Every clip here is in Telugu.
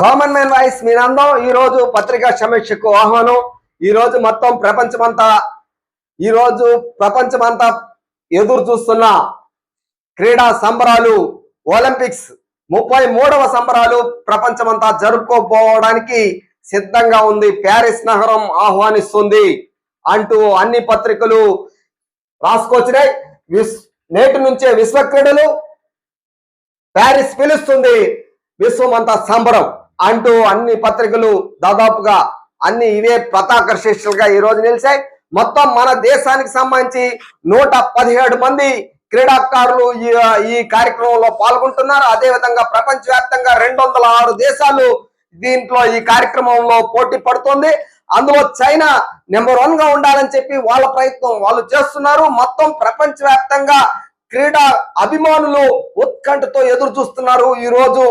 కామన్ మ్యాన్ వాయిస్ మీనందం ఈ రోజు పత్రికా సమీక్షకు ఆహ్వానం. ఈ రోజు మొత్తం ప్రపంచమంతా ఈ రోజు ప్రపంచమంతా ఎదురు చూస్తున్న క్రీడా సంబరాలు ఒలింపిక్స్ ముప్పై మూడవ సంబరాలు ప్రపంచమంతా జరుపుకోపోవడానికి సిద్ధంగా ఉంది. ప్యారిస్ నగరం ఆహ్వానిస్తుంది అంటూ అన్ని పత్రికలు రాసుకొచ్చినాయి. విస్ నేటి నుంచే విశ్వ క్రీడలు ప్యారిస్ పిలుస్తుంది విశ్వమంతా సంబరం. అంటూ అన్ని పత్రికలు దాదాపుగా అన్ని ఇవే ప్రతాకర్షిషలుగా ఈ రోజు నిలిచాయి. మొత్తం మన దేశానికి సంబంధించి నూట పదిహేడు మంది క్రీడాకారులు ఈ ఈ కార్యక్రమంలో పాల్గొంటున్నారు. అదేవిధంగా ప్రపంచవ్యాప్తంగా రెండు వందల ఆరు దేశాలు దీంట్లో ఈ కార్యక్రమంలో పోటీ పడుతుంది. అందులో చైనా నెంబర్ వన్గా ఉండాలని చెప్పి వాళ్ళ ప్రయత్నం వాళ్ళు చేస్తున్నారు. మొత్తం ప్రపంచవ్యాప్తంగా క్రీడా అభిమానులు ఉత్కంఠతో ఎదురు చూస్తున్నారు. ఈ రోజు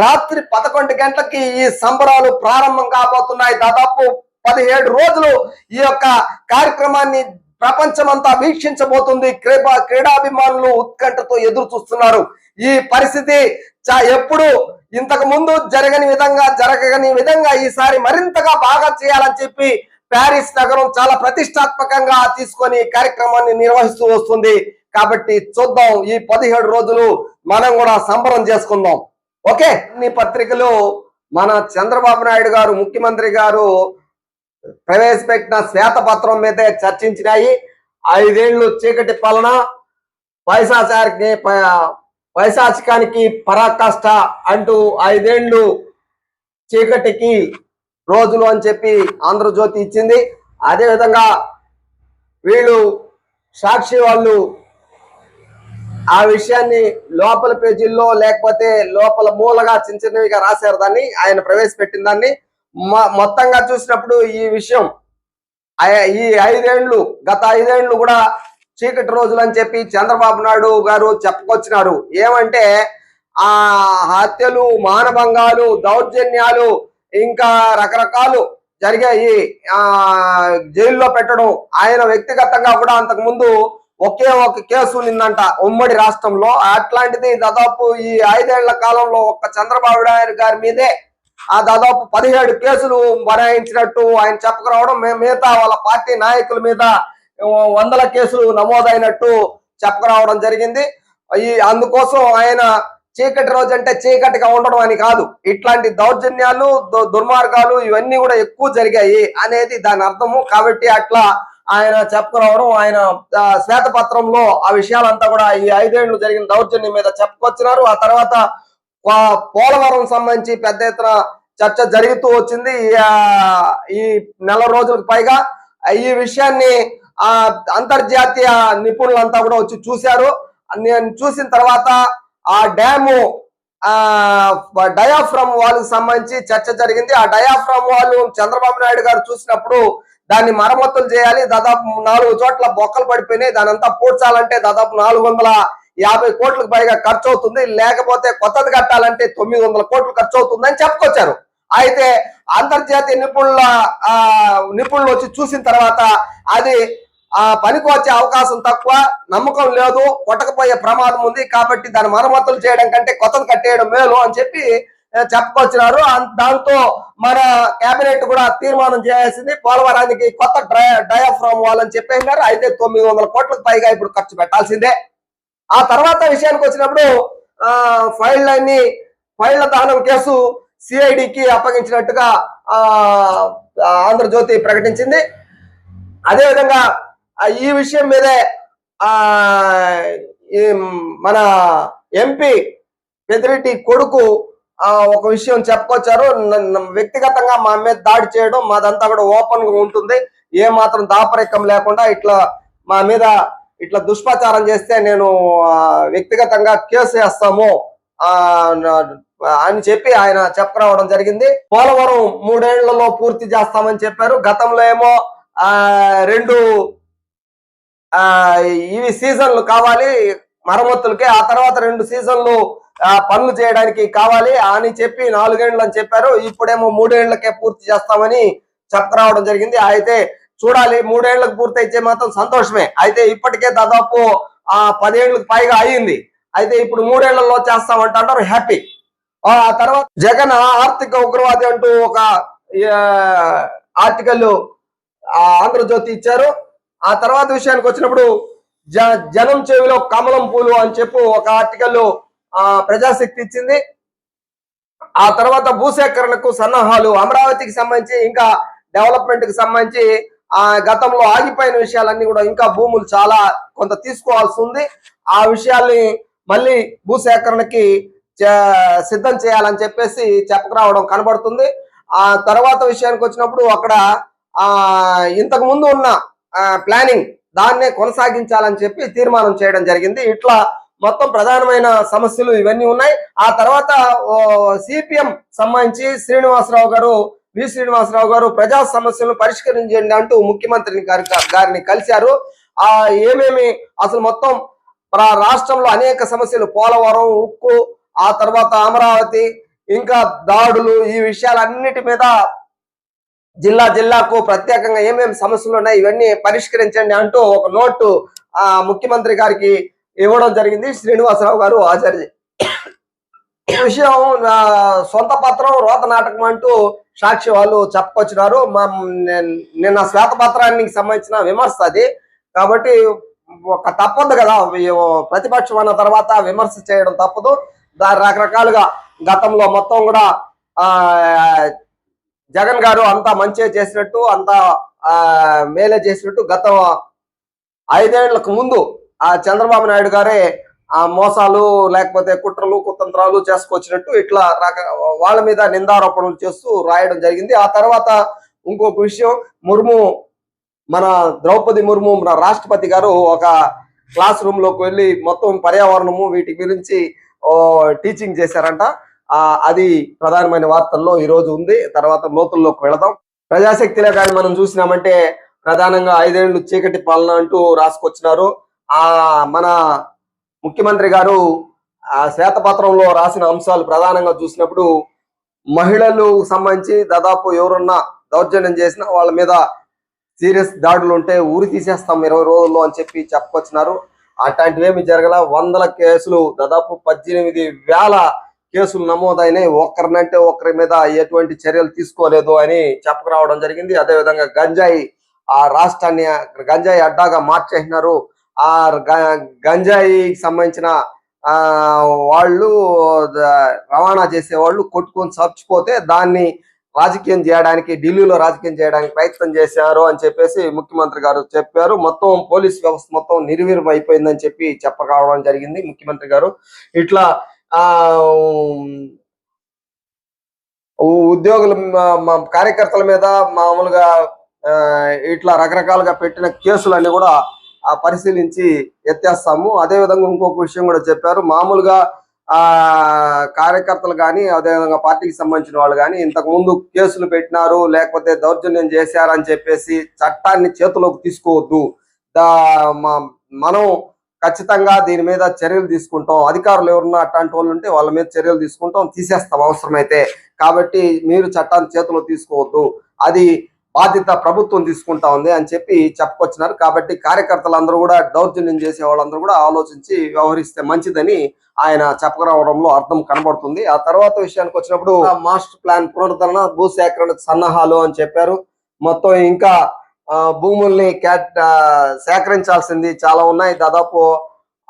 రాత్రి పదకొండు గంటలకి ఈ సంబరాలు ప్రారంభం కాబోతున్నాయి. దాదాపు పదిహేడు రోజులు ఈ యొక్క కార్యక్రమాన్ని ప్రపంచమంతా వీక్షించబోతుంది. క్రీడా క్రీడాభిమానులు ఉత్కంఠతో ఎదురు చూస్తున్నారు. ఈ పరిస్థితి చా ఎప్పుడు ఇంతకు ముందు జరగని విధంగా జరగని విధంగా ఈసారి మరింతగా బాగా చేయాలని చెప్పి ప్యారిస్ నగరం చాలా ప్రతిష్టాత్మకంగా తీసుకొని కార్యక్రమాన్ని నిర్వహిస్తూ వస్తుంది. కాబట్టి చూద్దాం ఈ పదిహేడు రోజులు మనం కూడా సంబరం చేసుకుందాం. ఓకే? అన్ని పత్రికలు మన చంద్రబాబు నాయుడు గారు ముఖ్యమంత్రి గారు ప్రవేశపెట్టిన శ్వేతపత్రం మీదే చర్చించినాయి. ఐదేళ్ళు చీకటి పాలన పైశాచారికి పైశాచికానికి పరాకాష్ట అంటూ ఐదేళ్ళు చీకటికి రోజులు అని చెప్పి ఆంధ్రజ్యోతి ఇచ్చింది. అదేవిధంగా వీళ్ళు సాక్షి వాళ్ళు ఆ విషయాన్ని లోపల పేజీల్లో లేకపోతే లోపల మూలగా చిన్న చిన్నవిగా రాశారు దాన్ని ఆయన ప్రవేశపెట్టిన దాన్ని. మొత్తంగా చూసినప్పుడు ఈ విషయం ఈ ఐదేండ్లు గత ఐదేండ్లు కూడా చీకటి రోజులు అని చెప్పి చంద్రబాబు నాయుడు గారు చెప్పుకొచ్చినారు. ఏమంటే ఆ హత్యలు మానభంగాలు దౌర్జన్యాలు ఇంకా రకరకాలు జరిగాయి. ఆ జైల్లో పెట్టడం ఆయన వ్యక్తిగతంగా కూడా అంతకు ముందు ఒకే ఒక కేసు నిందంట ఉమ్మడి రాష్ట్రంలో అట్లాంటిది దాదాపు ఈ ఐదేళ్ళ కాలంలో ఒక్క చంద్రబాబు నాయుడు గారి మీదే ఆ దాదాపు పదిహేడు కేసులు బనాయించినట్టు ఆయన చెప్పకరావడం మిగతా వాళ్ళ పార్టీ నాయకుల మీద వందల కేసులు నమోదైనట్టు చెప్పుకురావడం జరిగింది. ఈ అందుకోసం ఆయన చీకటి రోజు అంటే చీకటిగా ఉండడం అని కాదు. ఇట్లాంటి దౌర్జన్యాలు దు- దుర్మార్గాలు ఇవన్నీ కూడా ఎక్కువ జరిగాయి అనేది దాని అర్థము. కాబట్టి అట్లా ఆయన చెప్పుకురావడం ఆయన శ్వేతపత్రంలో ఆ విషయాలంతా కూడా ఈ ఐదేళ్ళు జరిగిన దౌర్జన్యం మీద చెప్పుకొచ్చినారు. ఆ తర్వాత పోలవరం సంబంధించి పెద్ద ఎత్తున చర్చ జరుగుతూ వచ్చింది. ఈ నెల రోజులకు పైగా ఈ విషయాన్ని ఆ అంతర్జాతీయ నిపుణులంతా కూడా వచ్చి చూశారు. నేను చూసిన తర్వాత ఆ డ్యాము ఆ డయాఫ్రమ్ వాళ్ళకి సంబంధించి చర్చ జరిగింది. ఆ డయాఫ్రమ్ వాళ్ళు చంద్రబాబు నాయుడు గారు చూసినప్పుడు దాన్ని మరమ్మతులు చేయాలి. దాదాపు నాలుగు చోట్ల బొక్కలు పడిపోయినాయి. దాని అంతా పూడ్చాలంటే దాదాపు నాలుగు వందల యాభై కోట్లకు పైగా ఖర్చు అవుతుంది లేకపోతే కొత్తది కట్టాలంటే తొమ్మిది వందల కోట్లు ఖర్చు అవుతుందని చెప్పుకొచ్చారు. అయితే అంతర్జాతీయ నిపుణుల ఆ నిపుణులు వచ్చి చూసిన తర్వాత అది ఆ పనికి వచ్చే అవకాశం తక్కువ నమ్మకం లేదు కొట్టకపోయే ప్రమాదం ఉంది. కాబట్టి దాని మరమ్మతులు చేయడం కంటే కొత్తది కట్టేయడం మేలు అని చెప్పి చెప్పుకొచ్చినారు. దాంతో మన కేబినెట్ కూడా తీర్మానం చేయాల్సింది. పోలవరానికి కొత్త డ్రై- డయాఫ్రామ్ వాళ్ళని చెప్పేసినారు. అయితే తొమ్మిది వందల కోట్లకు పైగా ఇప్పుడు ఖర్చు పెట్టాల్సిందే. ఆ తర్వాత విషయానికి వచ్చినప్పుడు ఆ ఫైళ్ళ ఫైళ్ళ దహనం కేసు సిఐడికి అప్పగించినట్టుగా ఆ ఆంధ్రజ్యోతి ప్రకటించింది. అదేవిధంగా ఈ విషయం మీదే ఆ మన ఎంపీ పెద్దిరెడ్డి కొడుకు ఒక విషయం చెప్పుకొచ్చారు. నన్ను వ్యక్తిగతంగా మా మీద దాడి చేయడం మాదంతా కూడా ఓపెన్గా ఉంటుంది. ఏ మాత్రం దాపరికం లేకుండా ఇట్లా మా మీద ఇట్లా దుష్ప్రచారం చేస్తే నేను వ్యక్తిగతంగా కేసు వేస్తాము ఆ అని చెప్పి ఆయన చెప్పుకురావడం జరిగింది. పోలవరం మూడేళ్ళలో పూర్తి చేస్తామని చెప్పారు. గతంలో ఏమో ఆ రెండు ఆ ఇవి సీజన్లు కావాలి మరమ్మతులకి. ఆ తర్వాత రెండు సీజన్లు పనులు చేయడానికి కావాలి అని చెప్పి నాలుగేండ్లు అని చెప్పారు. ఇప్పుడేమో మూడేళ్ళకే పూర్తి చేస్తామని చెప్పుకురావడం జరిగింది. అయితే చూడాలి మూడేళ్ళకు పూర్తి అయితే మాత్రం సంతోషమే. అయితే ఇప్పటికే దాదాపు ఆ పదేళ్ళకు పైగా అయ్యింది అయితే ఇప్పుడు మూడేళ్ళలో చేస్తామంటారు హ్యాపీ. ఆ తర్వాత జగన్ ఆర్థిక ఉగ్రవాది అంటూ ఒక ఆర్టికల్ ఆంధ్రజ్యోతి ఇచ్చారు. ఆ తర్వాత విషయానికి వచ్చినప్పుడు జ జనం చెవిలో కమలం పూలు అని చెప్పు ఒక ఆర్టికల్ ఆ ప్రజాశక్తి ఇచ్చింది. ఆ తర్వాత భూసేకరణకు సన్నాహాలు అమరావతికి సంబంధించి ఇంకా డెవలప్మెంట్కి సంబంధించి ఆ గతంలో ఆగిపోయిన విషయాలన్నీ కూడా ఇంకా భూములు చాలా కొంత తీసుకోవాల్సి ఉంది. ఆ విషయాల్ని మళ్ళీ భూసేకరణకి సిద్ధం చేయాలని చెప్పేసి చెప్పకరావడం కనబడుతుంది. ఆ తర్వాత విషయానికి వచ్చినప్పుడు అక్కడ ఆ ఇంతకు ముందు ఉన్న ప్లానింగ్ దాన్నే కొనసాగించాలని చెప్పి తీర్మానం చేయడం జరిగింది. ఇట్లా మొత్తం ప్రధానమైన సమస్యలు ఇవన్నీ ఉన్నాయి. ఆ తర్వాత సిపిఎం సంబంధించి శ్రీనివాసరావు గారు వి శ్రీనివాసరావు గారు ప్రజా సమస్యలను పరిష్కరించండి అంటూ ముఖ్యమంత్రిని గారిని కలిశారు. ఆ ఏమేమి అసలు మొత్తం రాష్ట్రంలో అనేక సమస్యలు పోలవరం ఉక్కు ఆ తర్వాత అమరావతి ఇంకా దాడులు ఈ విషయాలన్నిటి మీద జిల్లా జిల్లాకు ప్రత్యేకంగా ఏమేమి సమస్యలు ఉన్నాయి ఇవన్నీ పరిష్కరించండి అంటూ ఒక నోటు ఆ ముఖ్యమంత్రి గారికి ఇవ్వడం జరిగింది. శ్రీనివాసరావు గారు ఆచార్య విషయం నా సొంత పత్రం రోత నాటకం అంటూ సాక్షి వాళ్ళు చెప్పుకొచ్చినారు. మా నిన్న శ్వేతపత్రానికి సంబంధించిన విమర్శ అది. కాబట్టి ఒక తప్పదు కదా ప్రతిపక్షం అన్న తర్వాత విమర్శ చేయడం తప్పదు. దాని రకరకాలుగా గతంలో మొత్తం కూడా ఆ జగన్ గారు అంతా మంచిగా చేసినట్టు అంతా మేలే చేసినట్టు గత ఐదేళ్ళకు ముందు ఆ చంద్రబాబు నాయుడు గారే ఆ మోసాలు లేకపోతే కుట్రలు కుతంత్రాలు చేసుకొచ్చినట్టు ఇట్లా రక వాళ్ళ మీద నిందారోపణలు చేస్తూ రాయడం జరిగింది. ఆ తర్వాత ఇంకొక విషయం ముర్ము మన ద్రౌపది ముర్ము మన రాష్ట్రపతి గారు ఒక క్లాస్ రూమ్లోకి వెళ్ళి మొత్తం పర్యావరణము వీటి గురించి టీచింగ్ చేశారంట. ఆ అది ప్రధానమైన వార్తల్లో ఈ రోజు ఉంది. తర్వాత లోతుల్లోకి వెళదాం. ప్రజాశక్తిలో కానీ మనం చూసినామంటే ప్రధానంగా ఐదేళ్ళు చీకటి పాలన అంటూ రాసుకొచ్చినారు. ఆ మన ముఖ్యమంత్రి గారు ఆ శ్వేతపత్రంలో రాసిన అంశాలు ప్రధానంగా చూసినప్పుడు మహిళలు సంబంధించి దాదాపు ఎవరన్నా దౌర్జన్యం చేసినా వాళ్ళ మీద సీరియస్ దాడులు ఉంటే ఊరి తీసేస్తాం ఇరవై రోజుల్లో అని చెప్పి చెప్పుకొచ్చినారు అట్లాంటివి ఏమి జరగల. వందల కేసులు దాదాపు పద్దెనిమిది వేల కేసులు నమోదైనాయి. ఒక్కరినంటే ఒకరి మీద ఎటువంటి చర్యలు తీసుకోలేదు అని చెప్పకరావడం జరిగింది. అదేవిధంగా గంజాయి ఆ రాష్ట్రాన్ని గంజాయి అడ్డాగా మార్చేసినారు. ఆ గ- గంజాయికి సంబంధించిన ఆ వాళ్ళు రవాణా చేసే వాళ్ళు కొట్టుకొని చచ్చిపోతే దాన్ని రాజకీయం చేయడానికి ఢిల్లీలో రాజకీయం చేయడానికి ప్రయత్నం చేశారు అని చెప్పేసి ముఖ్యమంత్రి గారు చెప్పారు. మొత్తం పోలీస్ వ్యవస్థ మొత్తం నిర్వీర్యం అయిపోయిందని చెప్పి చెప్పకపోవడం జరిగింది ముఖ్యమంత్రి గారు. ఇట్లా ఆ ఉ- ఉద్యోగుల కార్యకర్తల మీద మామూలుగా ఆ, ఇట్లా రకరకాలుగా పెట్టిన కేసులన్నీ కూడా పరిశీలించి ఎత్తేస్తాము. అదే విధంగా ఇంకొక విషయం కూడా చెప్పారు. మామూలుగా ఆ కార్యకర్తలు కానీ అదేవిధంగా పార్టీకి సంబంధించిన వాళ్ళు కానీ ఇంతకు ముందు కేసులు పెట్టినారు లేకపోతే దౌర్జన్యం చేశారని చెప్పేసి చట్టాన్ని చేతిలోకి తీసుకోవద్దు. దా- మనం ఖచ్చితంగా దీని మీద చర్యలు తీసుకుంటాం. అధికారులు ఎవరున్నా అట్లాంటి వాళ్ళు ఉంటే వాళ్ళ మీద చర్యలు తీసుకుంటాం తీసేస్తాం అవసరమైతే. కాబట్టి మీరు చట్టాన్ని చేతిలో తీసుకోవద్దు. అది బాధ్యత ప్రభుత్వం తీసుకుంటా ఉంది అని చెప్పి చెప్పుకొచ్చినారు. కాబట్టి కార్యకర్తలందరూ కూడా దౌర్జన్యం చేసే వాళ్ళందరూ కూడా ఆలోచించి వ్యవహరిస్తే మంచిదని ఆయన చెప్పకరావడంలో అర్థం కనబడుతుంది. ఆ తర్వాత విషయానికి వచ్చినప్పుడు మాస్టర్ ప్లాన్ పునరుద్ధరణ భూసేకరణ సన్నాహాలు అని చెప్పారు. మొత్తం ఇంకా ఆ, భూముల్ని క్యాట్ సేకరించాల్సింది చాలా ఉన్నాయి. దాదాపు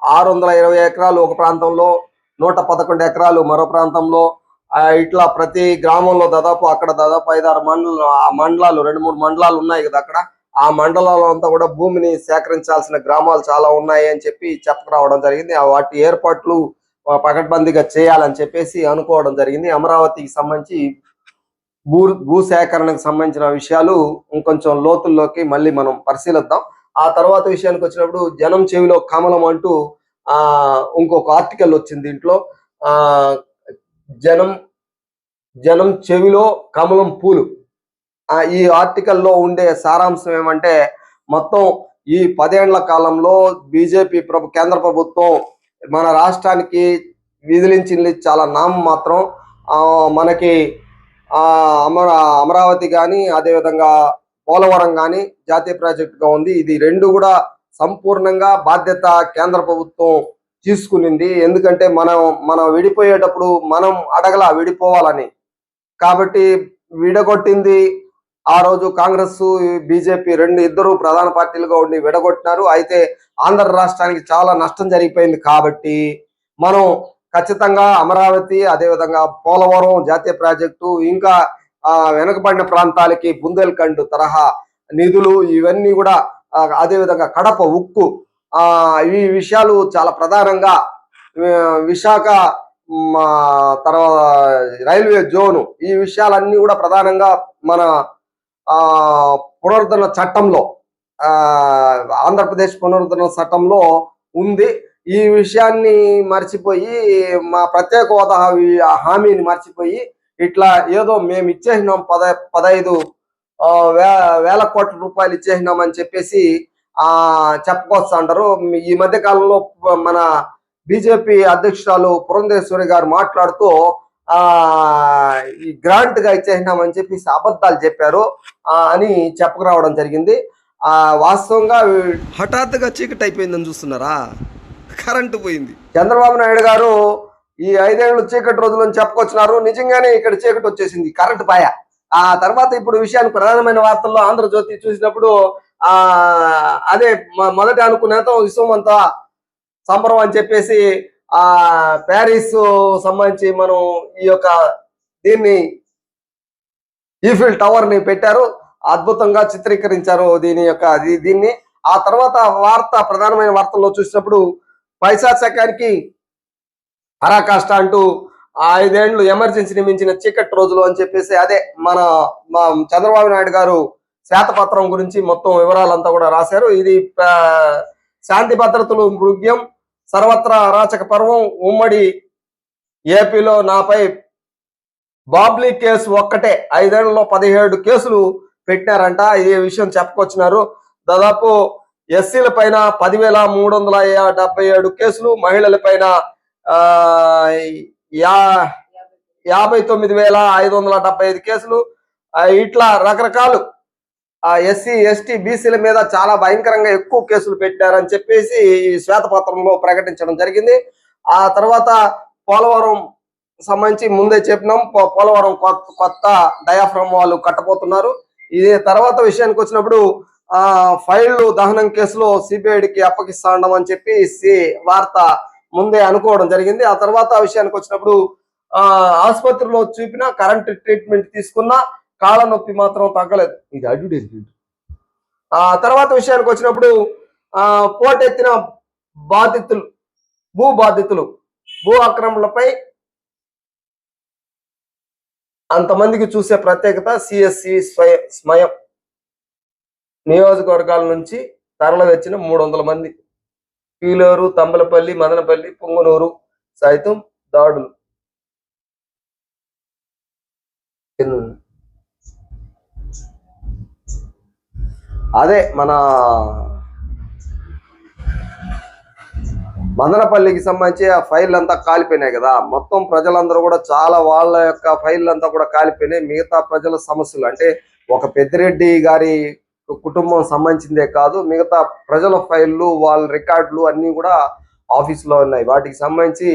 ఆరు వందల ఇరవై ఎకరాలు ఒక ప్రాంతంలో నూట పదకొండు ఎకరాలు మరో ప్రాంతంలో ఇట్లా ప్రతి గ్రామంలో దాదాపు అక్కడ దాదాపు ఐదారు మండలు ఆ మండలాలు రెండు మూడు మండలాలు ఉన్నాయి కదా అక్కడ. ఆ మండలాలు అంతా కూడా భూమిని సేకరించాల్సిన గ్రామాలు చాలా ఉన్నాయి అని చెప్పి చెప్పకరావడం జరిగింది. ఆ వాటి ఏర్పాట్లు పకడ్బందీగా చేయాలని చెప్పేసి అనుకోవడం జరిగింది. అమరావతికి సంబంధించి భూ భూ సేకరణకు సంబంధించిన విషయాలు ఇంకొంచెం లోతుల్లోకి మళ్ళీ మనం పరిశీలిద్దాం. ఆ తర్వాత విషయానికి వచ్చినప్పుడు జనం చెవిలో కమలం అంటూ ఆ ఇంకొక ఆర్టికల్ వచ్చింది దీంట్లో ఆ జనం జనం చెవిలో కమలం పూలు. ఆ ఈ ఆర్టికల్లో ఉండే సారాంశం ఏమంటే మొత్తం ఈ పదేండ్ల కాలంలో బీజేపీ ప్రభు కేంద్ర ప్రభుత్వం మన రాష్ట్రానికి విధిలించింది చాలా నామం మాత్రం. ఆ మనకి ఆ అమర అమరావతి కానీ అదేవిధంగా పోలవరం కానీ జాతీయ ప్రాజెక్టుగా ఉంది. ఇది రెండు కూడా సంపూర్ణంగా బాధ్యత కేంద్ర ప్రభుత్వం తీసుకునింది. ఎందుకంటే మనం మనం విడిపోయేటప్పుడు మనం అడగల విడిపోవాలని. కాబట్టి విడగొట్టింది. ఆ రోజు కాంగ్రెస్ బీజేపీ రెండు ఇద్దరు ప్రధాన పార్టీలుగా ఉండి విడగొట్టినారు. అయితే ఆంధ్ర రాష్ట్రానికి చాలా నష్టం జరిగిపోయింది కాబట్టి మనం ఖచ్చితంగా అమరావతి అదేవిధంగా పోలవరం జాతీయ ప్రాజెక్టు ఇంకా వెనుకబడిన ప్రాంతాలకి బుందేల్ఖండ్ తరహా నిధులు ఇవన్నీ కూడా అదేవిధంగా కడప ఉక్కు ఈ విషయాలు చాలా ప్రధానంగా విశాఖ తర్వాత రైల్వే జోను ఈ విషయాలన్నీ కూడా ప్రధానంగా మన ఆ పునరుద్ధరణ చట్టంలో ఆ ఆంధ్రప్రదేశ్ పునరుద్ధరణ చట్టంలో ఉంది. ఈ విషయాన్ని మర్చిపోయి మా ప్రత్యేక హోదా హామీని మర్చిపోయి ఇట్లా ఏదో మేము ఇచ్చేసినాం పద పదహైదు వే వేల కోట్ల రూపాయలు ఇచ్చేసినాం అని చెప్పేసి ఆ చెప్పుకొస్తుంటారు. ఈ మధ్య కాలంలో మన బీజేపీ అధ్యక్షురాలు పురంధేశ్వరి గారు మాట్లాడుతూ ఆ ఈ గ్రాంట్గా ఇచ్చేసినామని చెప్పేసి అబద్ధాలు చెప్పారు అని చెప్పుకురావడం జరిగింది. ఆ వాస్తవంగా హఠాత్తుగా చీకటి అయిపోయిందని చూస్తున్నారా? కరెంటు పోయింది. చంద్రబాబు నాయుడు గారు ఈ ఐదేళ్ళు చీకటి రోజులను చెప్పుకొచ్చినారు. నిజంగానే ఇక్కడ చీకటి వచ్చేసింది. కరెంటు పాయ. ఆ తర్వాత ఇప్పుడు విషయానికి ప్రధానమైన వార్తల్లో ఆంధ్రజ్యోతి చూసినప్పుడు ఆ అదే మొదట అనుకునేంత విశ్వం అంతా సంబరం అని చెప్పేసి ఆ ప్యారిస్ సంబంధించి మనం ఈ యొక్క దీన్ని ఈఫిల్ టవర్ని పెట్టారు. అద్భుతంగా చిత్రీకరించారు దీని యొక్క దీన్ని. ఆ తర్వాత వార్త ప్రధానమైన వార్తల్లో చూసినప్పుడు పైసా పరాకాష్ట అంటూ ఐదేళ్ళు ఎమర్జెన్సీని మించిన చీకటి రోజులు అని చెప్పేసి అదే మన మా చంద్రబాబు నాయుడు గారు శ్వేతపత్రం గురించి మొత్తం వివరాలంతా కూడా రాశారు. ఇది శాంతి భద్రతలు మృగ్యం సర్వత్రా అరాచక పర్వం ఉమ్మడి ఏపీలో నాపై బాబ్లీ కేసు ఒక్కటే ఐదేళ్ళలో పదిహేడు కేసులు పెట్టినారంట. ఈ విషయం చెప్పుకొచ్చినారు. దాదాపు ఎస్సీల పైన పదివేల మూడు వందల డెబ్బై ఏడు కేసులు మహిళల పైన యా యాభై తొమ్మిది వేల ఐదు వందల డెబ్బై ఐదు కేసులు. ఇట్లా రకరకాలు ఎస్సీ ఎస్టీ బీసీల మీద చాలా భయంకరంగా ఎక్కువ కేసులు పెట్టారని చెప్పేసి ఈ శ్వేతపత్రంలో ప్రకటించడం జరిగింది. ఆ తర్వాత పోలవరం సంబంధించి ముందే చెప్పినాం పోలవరం కొత్త కొత్త డయాఫ్రమ్ వాళ్ళు కట్టబోతున్నారు. ఇది తర్వాత విషయానికి వచ్చినప్పుడు ఆ ఫైళ్ళు దహనం కేసులో సిబిఐడికి అప్పగిస్తా ఉండమని అని చెప్పి సి- వార్త ముందే అనుకోవడం జరిగింది. ఆ తర్వాత విషయానికి వచ్చినప్పుడు ఆ ఆసుపత్రిలో చూపిన కరెంట్ ట్రీట్మెంట్ తీసుకున్నా కాళ్ళ నొప్పి మాత్రం తగ్గలేదు. ఇది అడ్వర్టైజ్మెంట్ ఆ తర్వాత విషయానికి వచ్చినప్పుడు ఆ పోటెత్తిన బాధితులు భూ బాధితులు భూ ఆక్రమణలపై అంతమందికి చూసే ప్రత్యేకత సిఎస్సి స్వయ స్వయం నియోజకవర్గాల నుంచి తరలి వచ్చిన మూడు వందల మంది. పీలేరు తంబలపల్లి మదనపల్లి పొంగునూరు సైతం దాడులు. అదే మన మదనపల్లికి సంబంధించి ఆ ఫైల్ అంతా కాలిపోయినాయి కదా. మొత్తం ప్రజలందరూ కూడా చాలా వాళ్ళ యొక్క ఫైల్ అంతా కూడా కాలిపోయినాయి. మిగతా ప్రజల సమస్యలు అంటే ఒక పెద్దిరెడ్డి గారి కుటుంబం సంబంధించిందే కాదు మిగతా ప్రజల ఫైళ్ళు వాళ్ళ రికార్డులు అన్నీ కూడా ఆఫీస్లో ఉన్నాయి. వాటికి సంబంధించి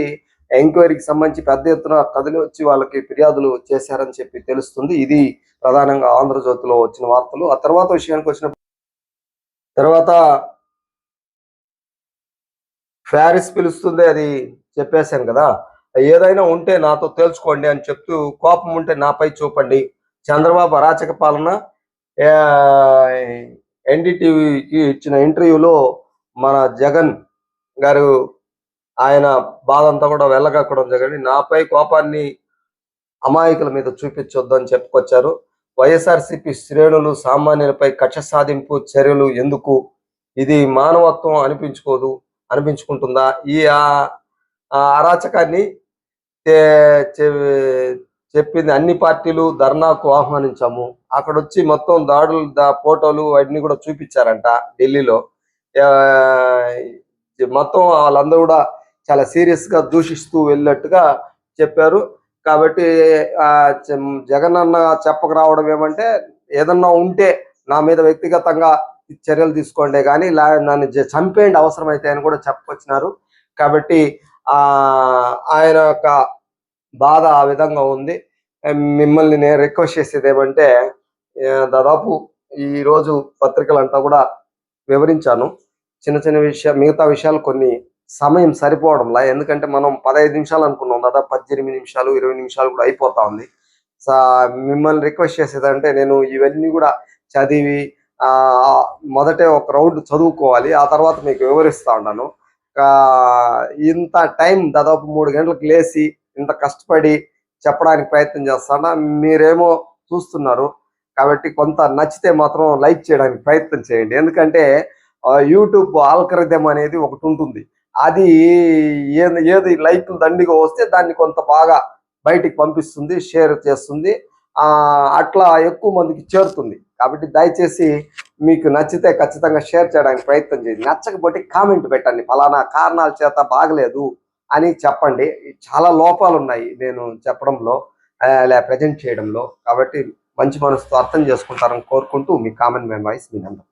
ఎంక్వైరీకి సంబంధించి పెద్ద ఎత్తున కదిలి వచ్చి వాళ్ళకి ఫిర్యాదులు చేశారని చెప్పి తెలుస్తుంది. ఇది ప్రధానంగా ఆంధ్రజ్యోతిలో వచ్చిన వార్తలు. ఆ తర్వాత విషయానికి వచ్చిన తర్వాత ప్యారిస్ పిలుస్తుంది అది చెప్పేశాను కదా. ఏదైనా ఉంటే నాతో తేల్చుకోండి అని చెప్తూ కోపం ఉంటే నాపై చూపండి. చంద్రబాబు అరాచక పాలన ఎన్డీటీవీకి ఇచ్చిన ఇంటర్వ్యూలో మన జగన్ గారు ఆయన బాధ అంతా కూడా వెళ్ళగక్కడం జరిగింది. నాపై కోపాన్ని అమాయకుల మీద చూపించొద్దని అని చెప్పుకొచ్చారు. వైఎస్ఆర్సిపి శ్రేణులు సామాన్యులపై కక్ష సాధింపు చర్యలు ఎందుకు? ఇది మానవత్వం అనిపించుకోదు అనిపించుకుంటుందా? ఈ ఆ- అరాచకాన్ని చెప్పింది అన్ని పార్టీలు ధర్నాకు ఆహ్వానించాము. అక్కడ వచ్చి మొత్తం దాడులు దా ఫోటోలు అవన్నీ కూడా చూపించారంట ఢిల్లీలో. మొత్తం వాళ్ళందరూ కూడా చాలా సీరియస్గా దూషిస్తూ వెళ్ళినట్టుగా చెప్పారు. కాబట్టి ఆ జగన్ అన్న చెప్పక రావడం ఏమంటే ఏదన్నా ఉంటే నా మీద వ్యక్తిగతంగా చర్యలు తీసుకోండి కానీ లా- నన్ను చంపేయండి చంపేయండి అవసరమైతే అని కూడా చెప్పుకొచ్చినారు కాబట్టి ఆ ఆయన యొక్క బాధ ఆ విధంగా ఉంది. మిమ్మల్ని నేను రిక్వెస్ట్ చేసేది ఏమంటే దాదాపు ఈ రోజు పత్రికలంతా కూడా వివరించాను. చిన్న చిన్న విషయాలు మిగతా విషయాలు కొన్ని సమయం సరిపోవడంలా. ఎందుకంటే మనం పదహైదు నిమిషాలు అనుకున్నాం దాదాపు పద్దెనిమిది నిమిషాలు ఇరవై నిమిషాలు కూడా అయిపోతా ఉంది. మిమ్మల్ని రిక్వెస్ట్ చేసేదంటే నేను ఇవన్నీ కూడా చదివి ఆ మొదటే ఒక రౌండ్ చదువుకోవాలి. ఆ తర్వాత మీకు వివరిస్తా ఉన్నాను. ఇంత టైం దాదాపు మూడు గంటలకు లేచి ఇంత కష్టపడి చెప్పడానికి ప్రయత్నం చేస్తాను? మీరేమో చూస్తున్నారు. కాబట్టి కొంత నచ్చితే మాత్రం లైక్ చేయడానికి ప్రయత్నం చేయండి. ఎందుకంటే యూట్యూబ్ ఆల్కరిథం అనేది ఒకటి ఉంటుంది. అది ఏది ఏది లైక్లు దండిగా వస్తే దాన్ని కొంత బాగా బయటికి పంపిస్తుంది షేర్ చేస్తుంది. ఆ అట్లా ఎక్కువ మందికి చేరుతుంది. కాబట్టి దయచేసి మీకు నచ్చితే ఖచ్చితంగా షేర్ చేయడానికి ప్రయత్నం చేయండి. నచ్చకపోతే కామెంట్ పెట్టండి. ఫలానా కారణాల చేత బాగలేదు అని చెప్పండి. చాలా లోపాలు ఉన్నాయి నేను చెప్పడంలో లే ప్రజెంట్ చేయడంలో. కాబట్టి మంచి మనసుతో అర్థం చేసుకుంటారని కోరుకుంటూ మీ కామన్ మెన్ వాయిస్ మీ నందం